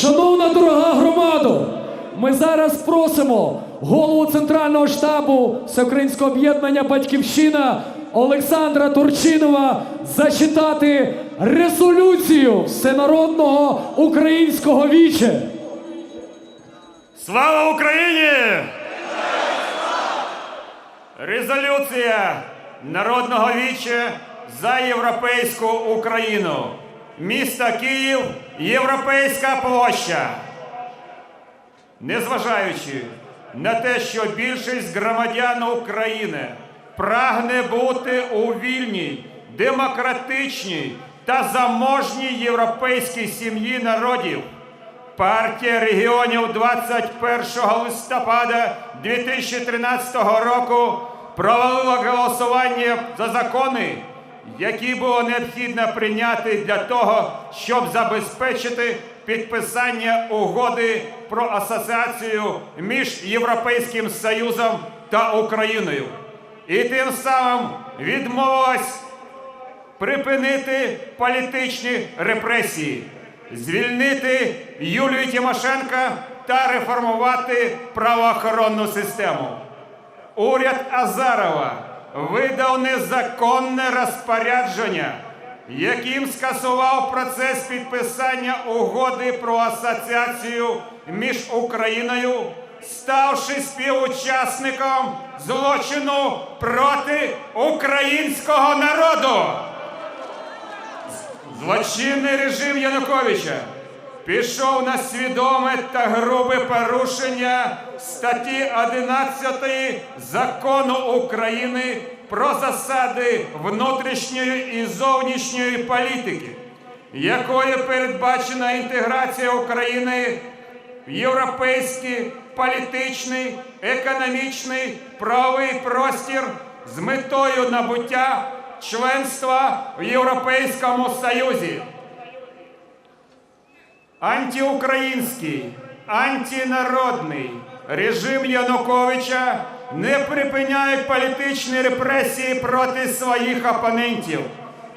Шановна дорога громада, ми зараз просимо голову Центрального штабу Всеукраїнського об'єднання Батьківщина Олександра Турчинова зачитати резолюцію Всенародного українського віче. Слава Україні! Резолюція Народного віче за європейську Україну. Місто Київ, Європейська площа. Незважаючи на те, що більшість громадян України прагне бути у вільній, демократичній та заможній європейській сім'ї народів, Партія регіонів 21 листопада 2013 року провалила голосування за закони, які було необхідно прийняти для того, щоб забезпечити підписання угоди про асоціацію між Європейським Союзом та Україною. І тим самим відмовилась припинити політичні репресії, звільнити Юлію Тимошенко та реформувати правоохоронну систему. Уряд Азарова видав незаконне розпорядження, яким скасував процес підписання угоди про асоціацію між Україною, ставши співучасником злочину проти українського народу. Злочинний режим Януковича пішов на свідоме та грубе порушення статті 11 закону України про засади внутрішньої і зовнішньої політики, якою передбачена інтеграція України в європейський політичний, економічний, правовий простір з метою набуття членства в Європейському Союзі. Антиукраїнський, антинародний режим Януковича не припиняє політичні репресії проти своїх опонентів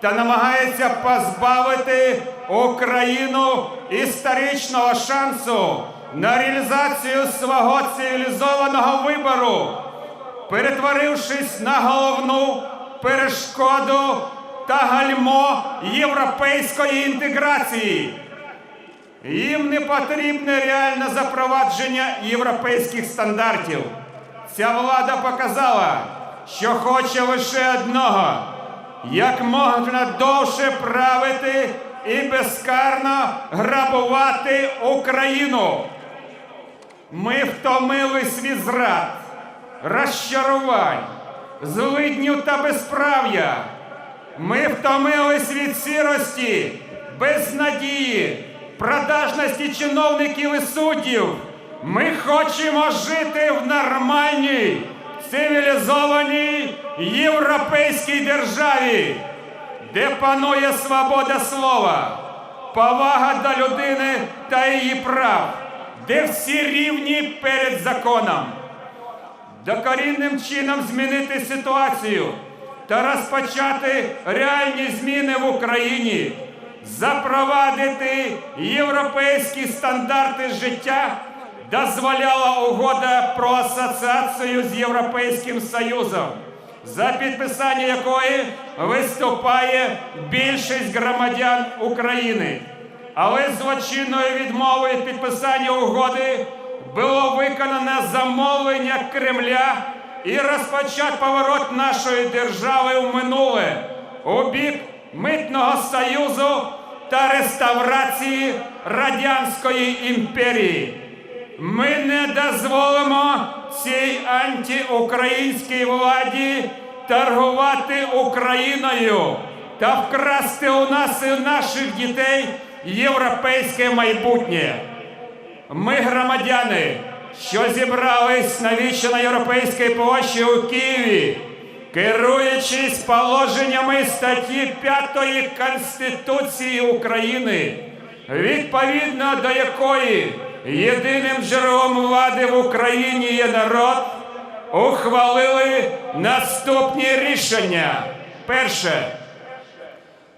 та намагається позбавити Україну історичного шансу на реалізацію свого цивілізованого вибору, перетворившись на головну перешкоду та гальмо європейської інтеграції. Їм не потрібне реальне запровадження європейських стандартів. Ця влада показала, що хоче лише одного як можна довше правити і безкарно грабувати Україну. Ми втомились від зрад, розчарувань, злиднів та безправ'я. Ми втомились від сірості, безнадії, продажності чиновників і суддів. Ми хочемо жити в нормальній, цивілізованій європейській державі, де панує свобода слова, повага до людини та її прав, де всі рівні перед законом докорінним чином змінити ситуацію та розпочати реальні зміни в Україні, запровадити європейські стандарти життя, дозволяла угода про асоціацію з Європейським Союзом, за підписання якої виступає більшість громадян України. Але злочинною відмовою підписання угоди було виконано замовлення Кремля і розпочат поворот нашої держави в минуле у бік митного союзу та реставрації Радянської імперії. Ми не дозволимо цій антиукраїнській владі торгувати Україною та вкрасти у нас і наших дітей європейське майбутнє. Ми громадяни, що зібрались на вічно європейській площі у Києві, керуючись положеннями статті 5 Конституції України, відповідно до якої єдиним джерелом влади в Україні є народ, ухвалили наступні рішення. Перше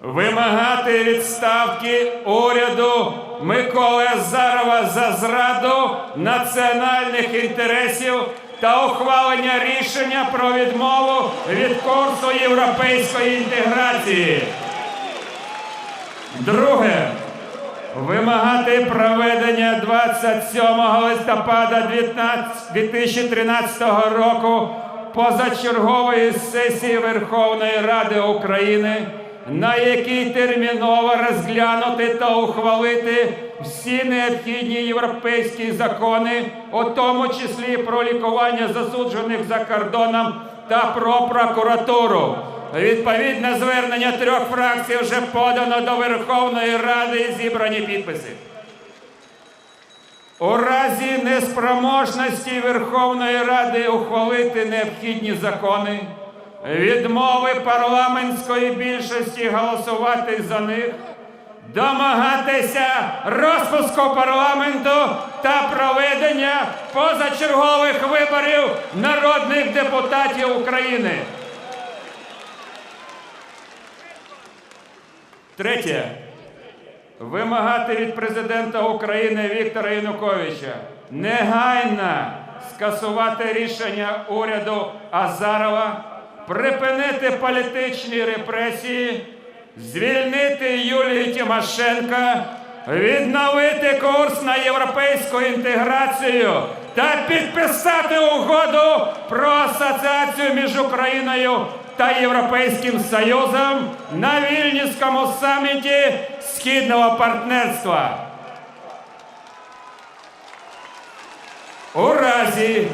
вимагати відставки уряду Миколи Азарова за зраду національних інтересів та ухвалення рішення про відмову від курсу європейської інтеграції. Друге. Вимагати проведення 27 листопада 19 2013 року позачергової сесії Верховної Ради України, на якій терміново розглянути та ухвалити всі необхідні європейські закони, у тому числі про лікування засуджених за кордоном та про прокуратуру. Відповідне звернення трьох фракцій вже подано до Верховної Ради і зібрані підписи. У разі неспроможності Верховної Ради ухвалити необхідні закони, відмови парламентської більшості голосувати за них, домагатися розпуску парламенту та проведення позачергових виборів народних депутатів України. Третє. Вимагати від президента України Віктора Януковича негайно скасувати рішення уряду Азарова, припинити політичні репресії, звільнити Юлію Тимошенко, відновити курс на європейську інтеграцію та підписати угоду про асоціацію між Україною та Європейським Союзом на Вільнюському саміті Східного партнерства. У разі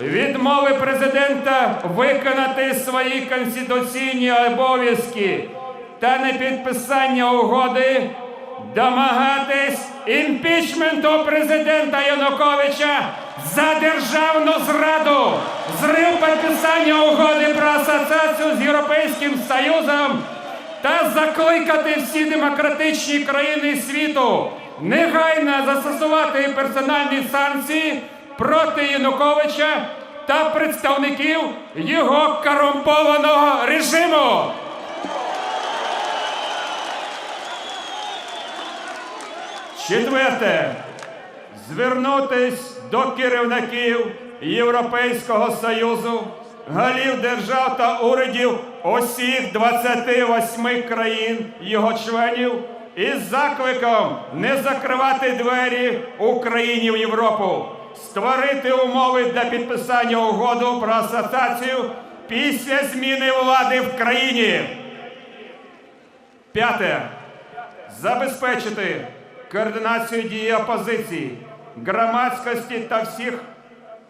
відмови президента виконати свої конституційні обов'язки та непідписання угоди, домагатись імпічменту президента Януковича за державну зраду, зрив підписання угоди про асоціацію з Європейським Союзом та закликати всі демократичні країни світу негайно застосувати персональні санкції проти Януковича та представників його корумпованого режиму. Четверте. Звернутись до керівників Європейського Союзу, голів держав та урядів усіх 28 країн його членів із закликом не закривати двері Україні в Європу, створити умови для підписання угоду про асоціацію після зміни влади в країні. П'яте. Забезпечити координацію дії опозиції, громадськості та всіх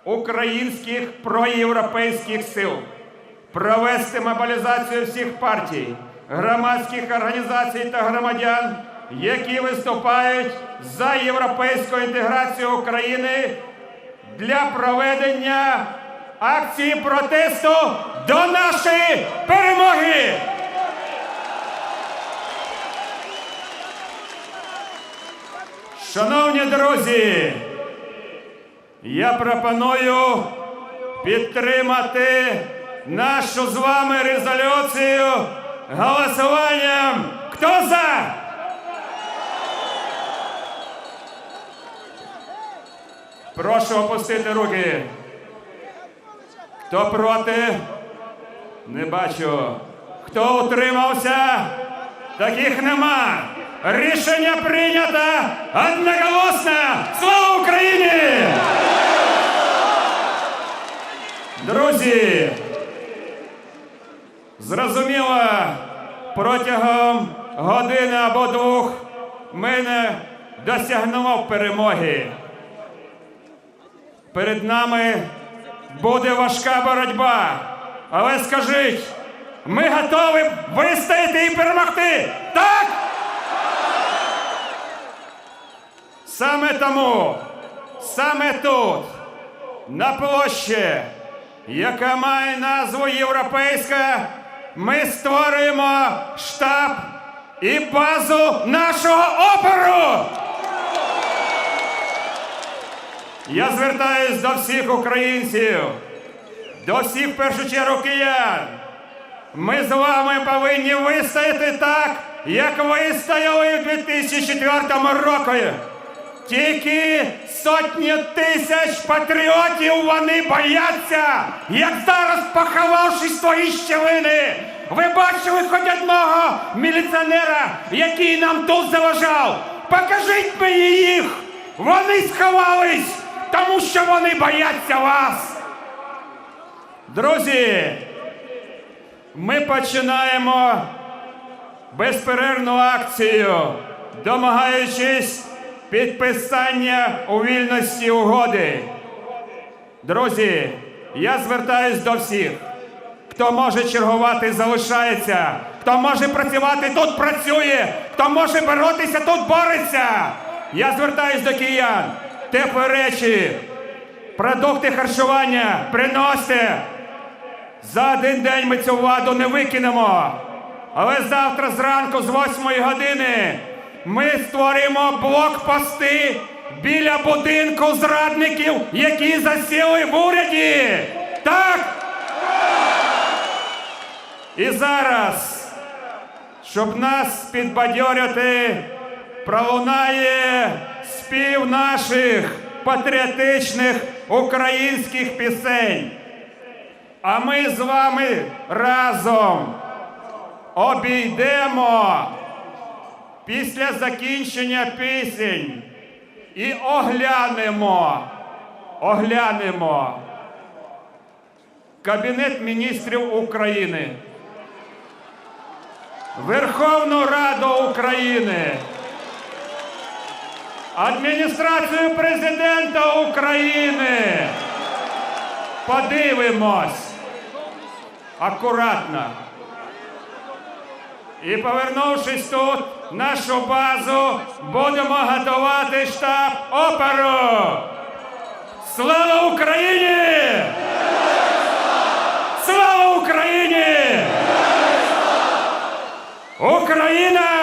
українських проєвропейських сил, провести мобілізацію всіх партій, громадських організацій та громадян, які виступають за європейську інтеграцію України для проведення акції протесту до нашої перемоги. Шановні друзі, я пропоную підтримати нашу з вами резолюцію голосуванням. Хто за? Прошу опустити руки. Хто проти? Не бачу. Хто утримався? Таких нема. Рішення прийнято одноголосно. Слава Україні! Друзі, зрозуміло, протягом години або двох ми не досягнемо перемоги. Перед нами буде важка боротьба. Але скажіть, ми готові вистояти і перемогти. Так? Саме тому, саме тут, на площі, яка має назву Європейська, ми створюємо штаб і базу нашого опору. Я звертаюсь до всіх українців, до всіх в першу чергу киян. Ми з вами повинні вистояти так, як вистояли у 2004 році. Тільки сотні тисяч патріотів вони бояться, як зараз поховавши свої щелини. Ви бачили хоч одного міліціонера, який нам тут заважав? Покажіть мені їх! Вони сховались, тому що вони бояться вас. Друзі, ми починаємо безперервну акцію, домагаючись підписання у вільності угоди. Друзі, я звертаюсь до всіх. Хто може чергувати, залишається. Хто може працювати, тут працює. Хто може боротися, тут бореться. Я звертаюсь до киян. Теплі речі, продукти харчування приносьте. За один день ми цю владу не викинемо. Але завтра зранку з 8 години ми створимо блокпости біля будинку зрадників, які засіли в уряді. Так? І зараз, щоб нас підбадьорити, пролунає спів наших патріотичних українських пісень. А ми з вами разом обійдемо після закінчення пісень і оглянемо, оглянемо Кабінет міністрів України, Верховну Раду України, Адміністрацію президента України. Подивимось акуратно. І повернувшись тут, нашу базу, будемо готувати штаб оперу. Слава Україні! Слава Україні! Україна